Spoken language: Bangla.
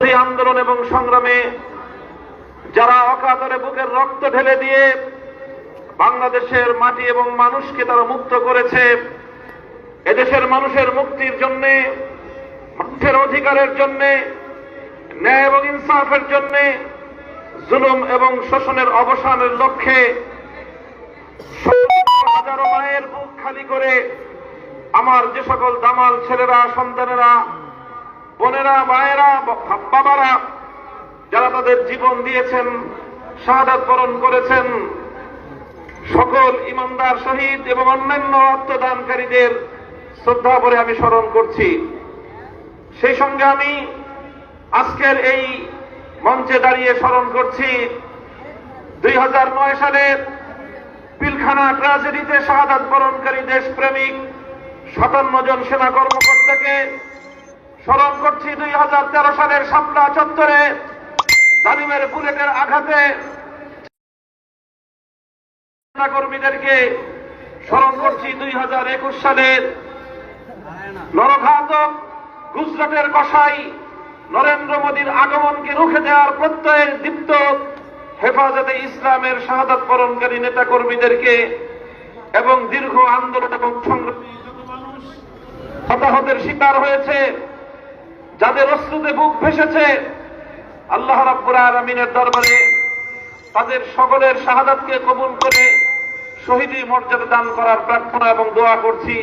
আন্দোলন এবং সংগ্রামে যারা অকাতরে বুকের রক্ত ঢেলে দিয়ে বাংলাদেশের মাটি এবং মানুষকে তারা মুক্ত করেছে, এদেশের মানুষের মুক্তির জন্যে মানুষের অধিকারের জন্যে, ন্যায় এবং ইনসাফের জন্যে, জুলুম এবং শোষণের অবসানের লক্ষ্যে হাজারো মায়ের বুক খালি করে আমার যে সকল দামাল ছেলেরা, সন্তানেরা বোনেরা, মায়েরা, বাবারা, যারা তাদের জীবন দিয়েছেন, শাহাদাত বরণ করেছেন, সকল ইমানদার, শহীদ এবং অন্যান্য আত্মদানকারীদের শ্রদ্ধা করে আমি স্মরণ করছি। সেই সঙ্গে আমি আজকের এই মঞ্চে দাঁড়িয়ে স্মরণ করছি, দুই হাজার নয় সালের পিলখানা ট্রাজেডিতে শাহাদাত বরণকারী দেশপ্রেমিক সাতান্ন জন সেনা কর্মকর্তাকে স্মরণ করছি দুই হাজার তেরো সালের শাপলা চত্বরে জালিমের বুলেটের আঘাতে। কর্মীদেরকে স্মরণ করছি দুই হাজার একুশ সালের নরঘাতক গুজরাটের কসাই নরেন্দ্র মোদীর আগমনকে রুখে দেওয়ার প্রত্যয়ের দীপ্ত হেফাজতে ইসলামের শাহাদাত বরণকারী নেতা কর্মীদেরকে এবং দীর্ঘ আন্দোলন এবং সংগ্রামী মানুষ হতাহতের শিকার হয়েছে। যাদের অশ্রুতে বুক ভেসেছে, আল্লাহ রাব্বুল আলমিনের দরবারে তাদের সকলের শাহাদাতকে কবুল করে শহীদী মর্যাদা দান করার প্রার্থনা এবং দোয়া করছি।